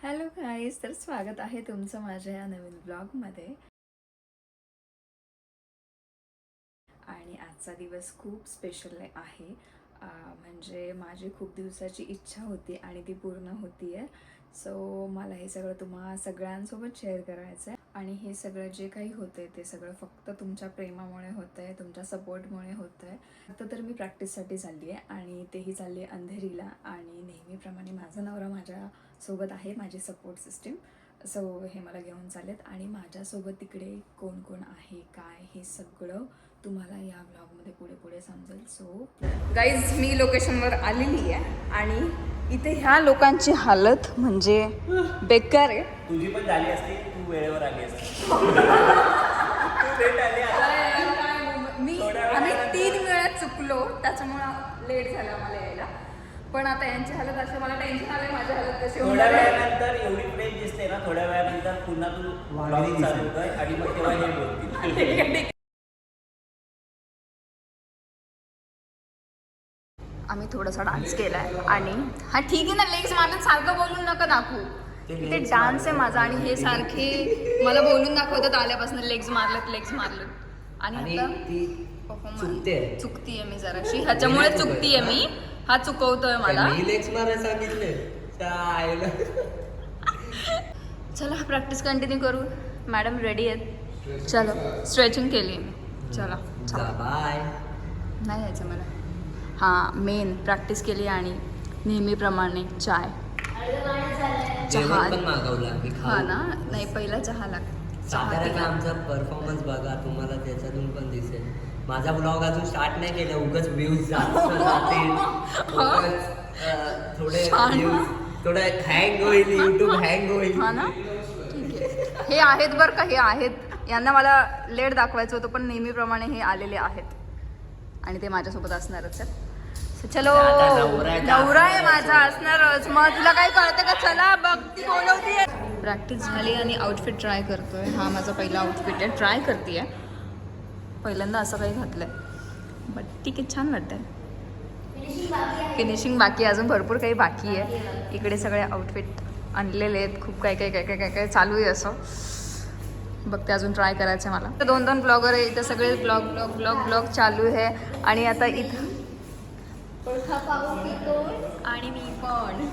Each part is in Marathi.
हॅलो गाईज तर स्वागत आहे तुमचं माझ्या या नवीन ब्लॉगमध्ये आणि आजचा दिवस खूप स्पेशल आहे. म्हणजे माझी खूप दिवसाची इच्छा होती आणि ती पूर्ण होती आहे सो मला हे सगळं तुम्हा सगळ्यांसोबत शेअर करायचं आहे आणि हे सगळं जे काही होतंय ते सगळं फक्त तुमच्या प्रेमामुळे होतं आहे तुमच्या सपोर्टमुळे होतं आहे आता तर मी प्रॅक्टिससाठी चालली आहे आणि तेही चालली आहे अंधेरीला आणि नेहमीप्रमाणे माझा नवरा माझ्यासोबत आहे माझी सपोर्ट सिस्टीम सो हे मला घेऊन चालेत आणि माझ्यासोबत तिकडे कोण कोण आहे काय हे सगळं तुम्हाला या ब्लॉगमध्ये पुढे पुढे समजेल. सो गाईज मी लोकेशनवर आलेली आहे आणि इथे ह्या लोकांची हालत म्हणजे बेकार आहे. तुझी पण झाली असती तू वेळेवर आली असती. तू लेट आली आता. मी आम्ही तीन वेळा चुकलो त्याच्यामुळं लेट झाला मला यायला. पण आता यांची हालत अशी मला टेन्शन आलंय माझी हालत कशी थोड्या. वेळानंतर एवढी फ्रेश दिसते ना थोड्या वेळानंतर पुन्हा तू vlogging चालू कर आणि मग तेव्हा हे बोलतील. आम्ही थोडासा डान्स केलाय. आणि हा ठीक आहे ना लेग्स मारलं सारखं बोलून नका दाखवू. ते डान्स आहे माझा आणि हे सारखे मला बोलून दाखवतात आल्यापासून लेग्स मारलं लेग्स मारलं आणि चुकते. चुकतीये मी जराशी. ह्याच्यामुळे चुकतीये. मी. हा चुकवतोय मला. लेग्स मारायला सांगितले? चला प्रॅक्टिस कंटिन्यू करू. मॅडम रेडी आहेत? चलो स्ट्रेचिंग केली मी. चला चला. बाय नाही यायचं मला. हां मेन प्रॅक्टिस केली आणि नेहमीप्रमाणे चाय. चहा पण मागवला हा खाऊ. ना? नाही पहिला चहा आमचा परफॉर्मन्स बघा तुम्हाला त्याच्यातून पण दिसेल. माझा ब्लॉग अजून स्टार्ट नाही केला उगाच व्ह्यूज जातील. उगाच, अं, थोडे छान. व्ह्यूज थोडं हँग होईल युट्यूब हँग होईल. हा ना? ठीक आहे. हे आहेत बरं का? हे आहेत. यांना मला लेट दाखवायचं होतं पण नेहमीप्रमाणे हे आलेले आहेत. आणि ते माझ्यासोबत असणारच आहेत. चलो नवरा आहे, आहे माझा असणारच. मग तुला काय कळतं का? चला बघ ती बोलवतीये. प्रॅक्टिस झाली आणि आउटफिट ट्राय करतोय. हा माझा पहिला आउटफिट आहे. ट्राय करते पहिल्यांदा असं काही घातलंय. बट ठीक आहे छान वाटतंय. फिनिशिंग बाकी आहे, अजून भरपूर काही बाकी आहे. इकडे सगळे आउटफिट आणलेले आहेत. खूप काय काय काय काय काय काय चालू आहे असं. बघते अजून ट्राय करायचं आहे मला. तर दोन दोन ब्लॉगर आहे. इथं सगळे ब्लॉग ब्लॉग ब्लॉग ब्लॉग चालू आहे. आणि आता इथं आणि मी पण.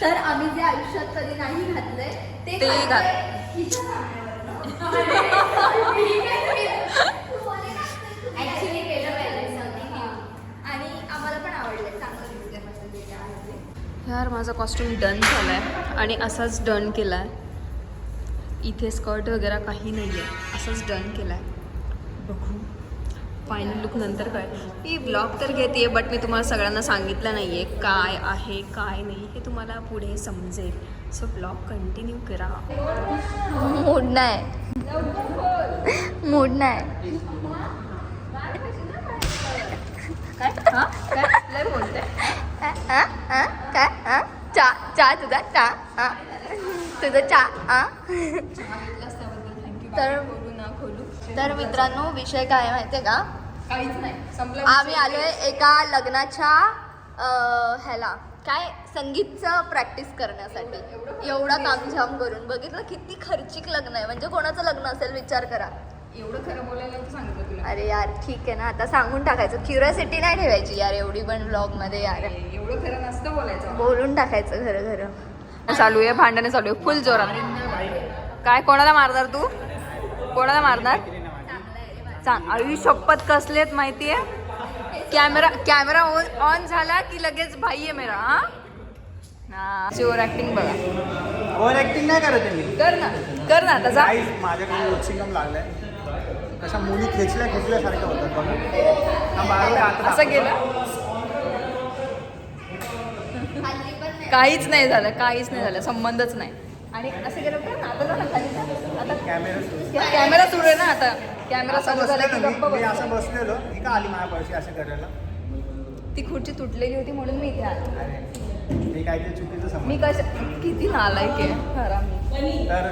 तर आम्ही जे आयुष्यात कधी नाही घातलंय ते ते घातलंय Actually केलं पाहिजे something. आणि आम्हाला पण आवडलं चांगलं दिसतंय मस्त ते जे आहे ते. यार माझा कॉस्ट्युम डन झाला आहे आणि असाच डन केला आहे इथे स्कर्ट वगैरे काही नाही आहे असाच डन केला आहे बघू. फायनल लुक नंतर काय? मी ब्लॉग तर घेते बट मी तुम्हाला सगळ्यांना सांगितलं नाही आहे काय आहे काय नाही हे तुम्हाला पुढे समजेल. सो ब्लॉग कंटिन्यू करा. मूड नाही. मूड नाही. काय? बोलते? चा चा तुझा? चा. तुझा चा तर- तर मित्रांनो विषय काय आहे माहितीये का? काहीच नाही. संपलं आम्ही आलोय एका लग्नाच्या अं, ह्याला. काय? संगीतचं प्रॅक्टिस करण्यासाठी. एवढा कामझाम करून. बघितलं किती खर्चिक लग्न आहे. म्हणजे कोणाचं लग्न असेल विचार करा. एवढं खरं बोलायला तर सांगितलं तुला. अरे यार ठीक आहे ना. आता सांगून टाकायचं. क्युरियोसिटी नाही ठेवायची. यार एवढी पण ब्लॉगमध्ये यार. एवढं खरं नसतं बोलायचं. बोलून टाकायचं खरं खरं. चालू आहे भांडणे चालू आहे. फुल जोरात. काय कोणाला मारणार तू? कोणाला मारणार? सांग आई शपथ कसलेत माहितीये? कॅमेरा कॅमेरा ऑन ऑन झाला की लगेच भाई आहे मेरा हा? ना ओव्हर ऍक्टिंग बघा. ओव्हर ऍक्टिंग नाही करत आहे मी. कर ना कर ना आता जा. काहीच माझ्याकडे लक्षिंगम लागलाय. कशा मुली खेचल्या खेचल्यासारख्या होतात बघा. हा असं. गेलं? काहीच नाही झालं काहीच नाही झालं संबंधच नाही. आणि असं गेलं ना आता. आता कॅमेरा. कॅमेरा सुरू आहे ना आता. कॅमेरा असं चालू झाला की बसलेलो गप्प मी-. असं बसलेलो. ही का आली माझ्या पैसे असं करायला ती खुर्ची तुटलेली होती म्हणून मी इथे आले. अरे काय ते चुकीचं मी समज कशा किती नालायक आहे. खरा मी. तर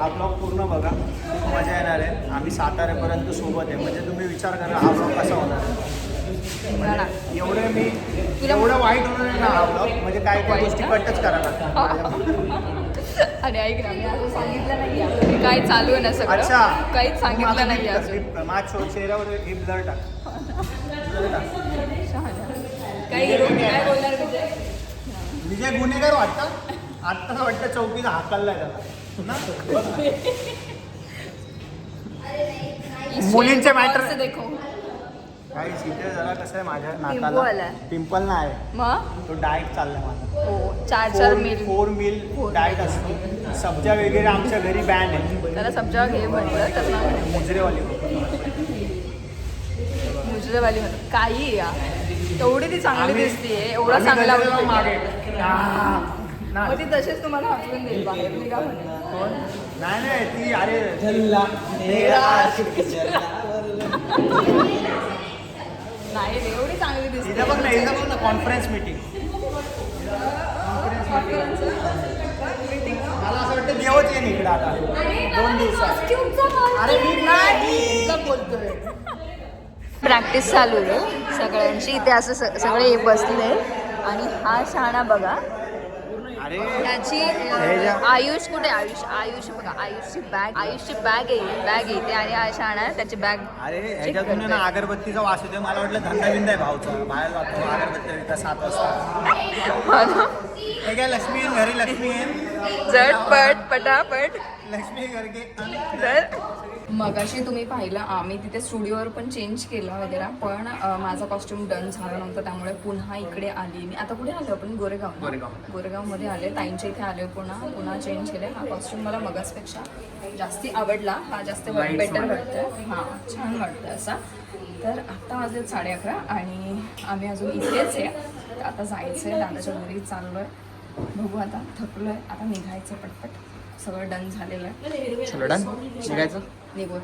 हा ब्लॉग पूर्ण बघा. खूप मजा येणार आहे. आम्ही साताऱ्यापर्यंत सोबत आहे. म्हणजे तुम्ही विचार करा हा ब्लॉग कसा होणार आहे. ना. एवढे मी तुला- एवढं वाईट होणार ना हा vlog. म्हणजे काय काय गोष्टी कटच करा अरे ऐक ना मी असं सांगितलं नाही आहे. काय चालू आहे ना सगळं. अच्छा. काहीच सांगितलं नाही अजून. माझ्या चेहऱ्यावर हे ब्लर टाक. Blur टाक. काही काय बोलणार विजय? विजय गुन्हेगार वाटतं? आत्ता वाटतं चौकीचा हाकललाय त्याला. ना? मुलींचे matter- देखो. काही इथे जरा कसं आहे माझ्या Pimple नाकाला आलाय. पिंपल नाही मग? तो डाएट चाललाय माझा. हो चार चार मिल फोर मिल डाएट असतो. सब्जा वगैरे आमच्या घरी बँड आहे. त्याला समजा घे म्हटलं तर ना म्हणे. मुजरेवाली. मुजरेवाली म्हणतात काही या तेवढी ती चांगली आम्ही- दिसतीये. एवढा आम्ही चांगला गजर मागे. मग ती तसेच तुम्हाला हसवून देईल. बाहेर म्हणे. कोण? नाही नाही ती अरे नाही रे, एवढी चांगली दिसते. बघ ना बघ ना कॉन्फरन्स मीटिंग मला असं वाटतं देवच येईन इकडे आता. दोन दिवसात. अरे मी नाही. बोलतोय. प्रॅक्टिस चालू आहे. सगळ्यांची इथे असं स- सगळे बसले. आणि हा शहाणा बघा. त्याची आयुष कुठे? आयुष आयुष बघा आयुषची बॅग आयुषची बॅग आहे बॅग येते आणि हा शहाणा त्याची बॅग अरे ह्याच्यातून ना अगरबत्तीचा वास येतोय. मला वाटलं धंदा बिंदा आहे भाऊचा. बाहेर जातो अगरबत्ती विकता सात वाजता. हे काय लक्ष्मी येईन घरी लक्ष्मी येईन झटपट पटापट. लक्ष्मी घरके तर मगाशी तुम्ही पाहिलं आम्ही तिथे स्टुडिओवर पण चेंज केलं वगैरे पण माझा कॉस्ट्युम डन झाला नव्हता त्यामुळे पुन्हा इकडे आली मी. आता कुठे आलो आपण? गोरेगाव? गोरेगाव. गोरेगावमध्ये आले. ताईंच्या इथे आले पुन्हा पुन्हा चेंज केले. हा कॉस्ट्युम मला मगासपेक्षा जास्ती आवडला. हा जास्त बेटर वाटतं. वाटतं हां छान वाटतं असा. तर आता वाजले साडे अकरा आणि आम्ही अजून इथेच आहे. तर आता जायचं आहे दादाच्या घरी चाललो आहे बघू आता थकलो आहे आता निघायचं पटपट. सगळं डन झालेलं आहे. चलो डन निघायचं? निघू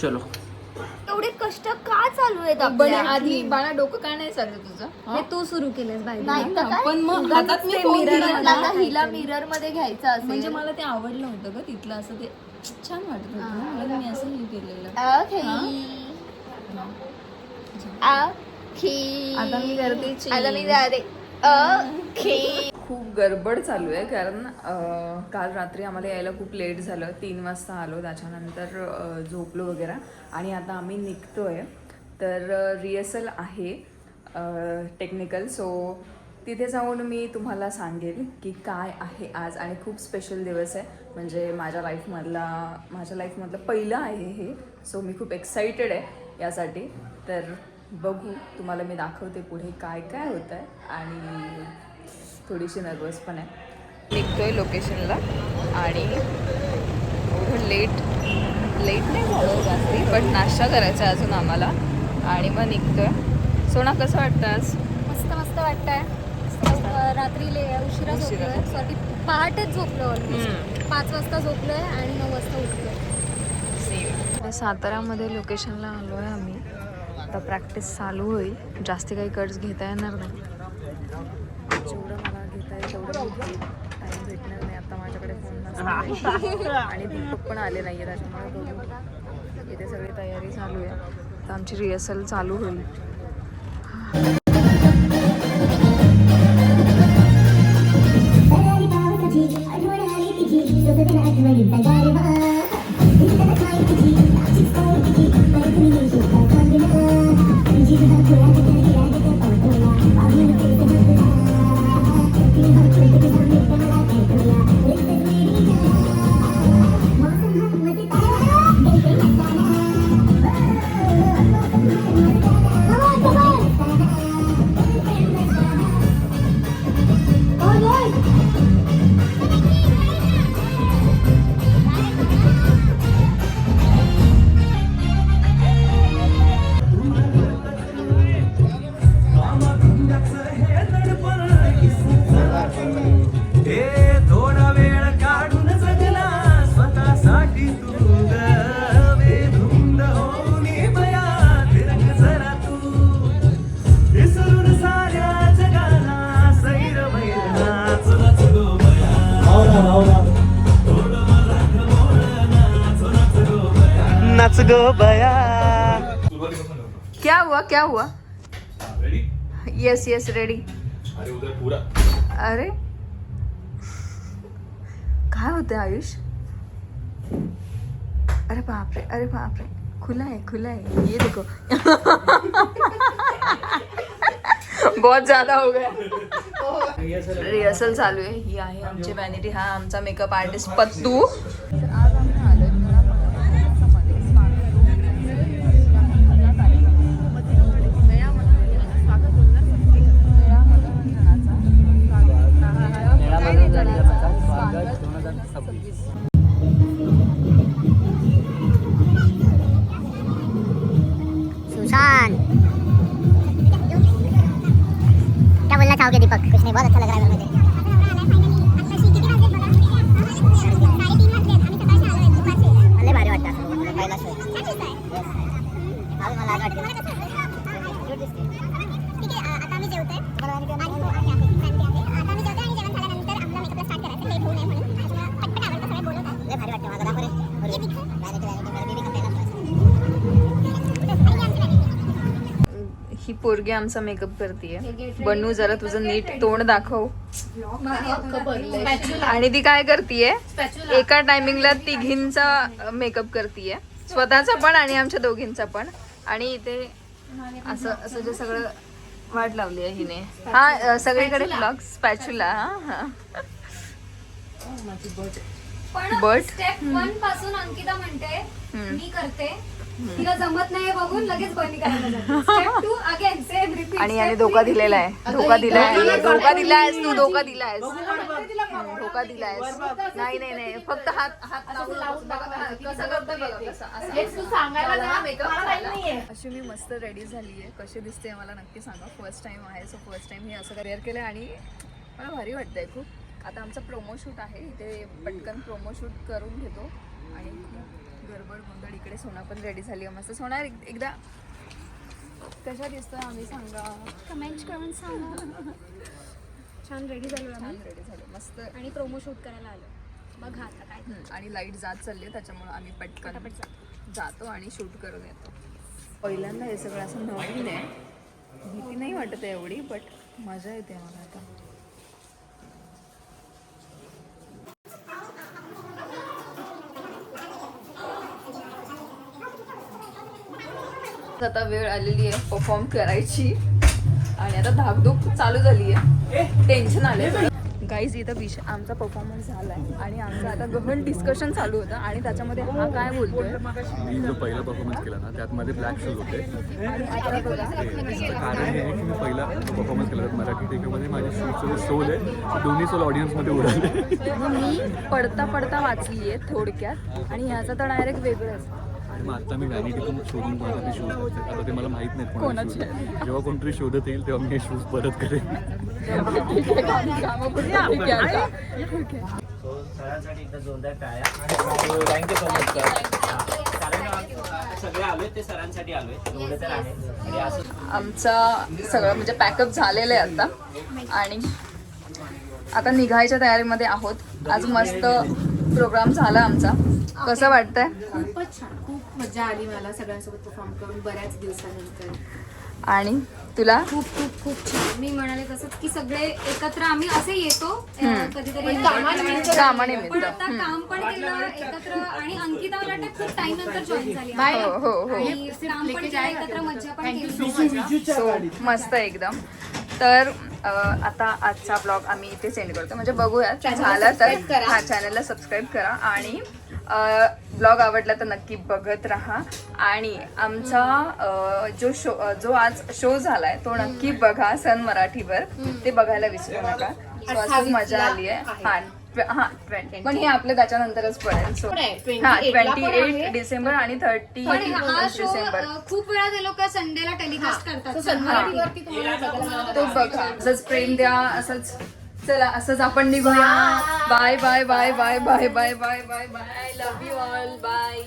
चलो. एवढे कष्ट का चालू आहेत पण आपल्या आधी बाळा डोकं काय नाही चाललं तुझं? हे? तू सुरू केलेस काय? पण मग उगाच हातात मी ते phone mirror दिला म्हटलं ना. आता हिला मिररमध्ये घ्यायचं असेल. म्हणजे मला ते आवडलं होतं ग तिथलं असं ते छान वाटत होतं म्हणून मी असं हे केलेलं. आता मी करते. आता मी जाते ओके. खूप गडबड चालू आहे कारण काल रात्री आम्हाला यायला खूप लेट झालं. तीन वाजता आलो त्याच्यानंतर झोपलो वगैरे. आणि आता आम्ही निघतो आहे तर रिहर्सल आहे टेक्निकल सो तिथे जाऊन मी तुम्हाला सांगेल की काय आहे आज. आणि खूप स्पेशल दिवस आहे. म्हणजे माझ्या लाईफमधला माझ्या लाईफमधलं पहिलं आहे हे. सो मी खूप एक्साइटेड आहे यासाठी. तर बघू तुम्हाला मी दाखवते पुढे काय काय होतं आहे आणि थोडीशी नर्वस पण आहे. निघतोय लोकेशनला आणि एवढं लेट लेट नाही झालं जास्ती पण नाश्ता करायचा आहे अजून आम्हाला आणि मग निघतोय. सोना कसं वाटतं आज? मस्त मस्त वाटतंय. अं, रात्री ले उशिरा उशिरा झोपलोय. सॉरी पहाटेच झोपलो ऑलमोस्ट पाच वाजता झोपलोय आणि नऊ वाजता उठलोय. साताऱ्यामध्ये लोकेशनला आलो आहे आम्ही. आता प्रॅक्टिस चालू होईल. जास्ती काही कट्स घेता येणार नाही जेवढं मला घेता येईल तेवढं टाईम भेटणार नाही. आता माझ्याकडे फोन आणि दीपक पण आले नाही आहे त्याच्यामुळे इथे सगळी तयारी चालू आहे. तर आमची रिहर्सल चालू होईल. बया। क्या हुआ क्या हुआ? येस येस रेडी अरे उधर पूरा। अरे। काय होते आयुष? अरे बापरे अरे बापरे खुला है खुला है। ये देखो। बहुत ज़्यादा हो गया। रिहर्सल चालू आहे ही आहे आमची वॅनिटी हा आमचा मेकअप आर्टिस्ट पत्तू. Sablis. पोरगी आमचा मेकअप करतीये. बनू जरा तुझं नीट तोंड दाखव. आणि ती काय करतीये? एका टायमिंगला तिघींचा मेकअप करतीये. स्वतःचा पण आणि आमच्या दोघींचा पण. आणि इथे असं असं जे सगळं वाट लावली आहे हिने. हा सगळीकडे ब्लॉग स्पॅच्युला हा पण But- स्टेप वनपासून अंकिता म्हणते. मी करते. तिला जमत नाही बघून लगेच बंद करायला आणि याने धोका दिलेला आहे. धोका दिलाय. धोका दिलायस तू धोका दिलायस. हम्म, धोका दिलायस. नाही नाही नाही. फक्त हात हात. अशी मी मस्त रेडी झाली आहे कशी दिसते मला नक्की सांगा. फर्स्ट टाइम आहे सो फर्स्ट टाइम मी असं करिअर केलं आणि मला भारी वाटतंय खूप. आता आमचा प्रोमो शूट आहे. इथे पटकन प्रोमो शूट करून घेतो. आणि गडबड गोंधळ इकडे सोना पण रेडी झाली आहे. मस्त सोना एक- एकदा कशा दिसतोय आम्ही सांगा. कमेंट करून सांगा. छान रेडी झालो छान आम्ही रेडी झाले. मस्त. आणि प्रोमो शूट करायला आलो. बघा आता काय हम्म, आणि लाइट जात चालली आहे त्याच्यामुळे आम्ही पटकन जातो. आणि शूट करून येतो. पहिल्यांदा हे सगळं असं नवीन आहे. भीती नाही वाटत आहे एवढी बट मजा येते मला आता. आता वेळ आलेली आहे परफॉर्म करायची. आणि आता धाकधूक चालू झाली आहे टेन्शन आले गाईज इथं विषय आमचा परफॉर्मन्स झाला आहे आणि आमचं आता गहन डिस्कशन चालू होतं. आणि त्याच्यामध्ये हा काय बोलतोय? मी जो पहिला परफॉर्मन्स केला ना त्यात माझे ब्लॅक शूज होते कारण हे की मी पहिला परफॉर्मन्स केला मराठी टेकमध्ये. माझे शूजचे जे सोल आहे. दोन्ही सोल ऑडियन्समध्ये उडाले मी पडता पडता वाचली आहे थोडक्यात. आणि ह्याचं तर डायरेक्ट वेगळंच. मग आता मी व्हॅनिटीतून शोधून शूज आता ते मला माहीत नाहीत कोणाचे. जेव्हा कोणतरी शोधत येईल तेव्हा मी हे शूज परत करेन. सरांसाठी एकदा जोरदार टाळ्या थँक्यू सो मच सर कारण अं, सगळे आलोय ते सरांसाठी आलोय एवढे तर आहे आणि असं आमचा सगळं म्हणजे पॅकअप झालेलं आहे आता. आणि आता निघायच्या तयारीमध्ये आहोत. आज मस्त प्रोग्राम झाला आमचा. कसं वाटतंय? खूपच छान. खूप मजा आली मला सगळ्यांसोबत परफॉर्म करून बऱ्याच दिवसानंतर. आणि तुला? खूप खूप खूप छान. मी म्हणाले तसंच की सगळे एकत्र आम्ही असे येतो अं. कधीतरी कामानिमित्त पण आता. काम पण केलं एकत्र आणि अंकिता मला वाटतं खूप टाइम नंतर जॉईन झाली. हो हो हो. आणि काम पण केलं एकत्र मज्जा पण केली. सो मस्त एकदम. तर अ, आता आजचा ब्लॉग आम्ही इथे सेंड करतो. म्हणजे बघूयात झाला तर हा चॅनलला सबस्क्राईब करा. आणि ब्लॉग आवडला तर नक्की बघत राहा. आणि आमचा जो शो जो आज शो झालाय तो नक्की बघा सन मराठीवर. ते बघायला विसरू नका. So, असं मजा आली आहे. हा ट्वे- हा ट्वेंटी. पण हे आपलं त्याच्यानंतरच पडेल. सो हा ट्वेंटी एट डिसेंबर आणि थर्टी डिसेंबर. खूप वेळा ते लोक संडेला टेलिकास्ट करतात. तो बघा असंच प्रेम द्या असंच चला असंच आपण निघूया. Bye bye bye bye bye bye bye bye bye love you all bye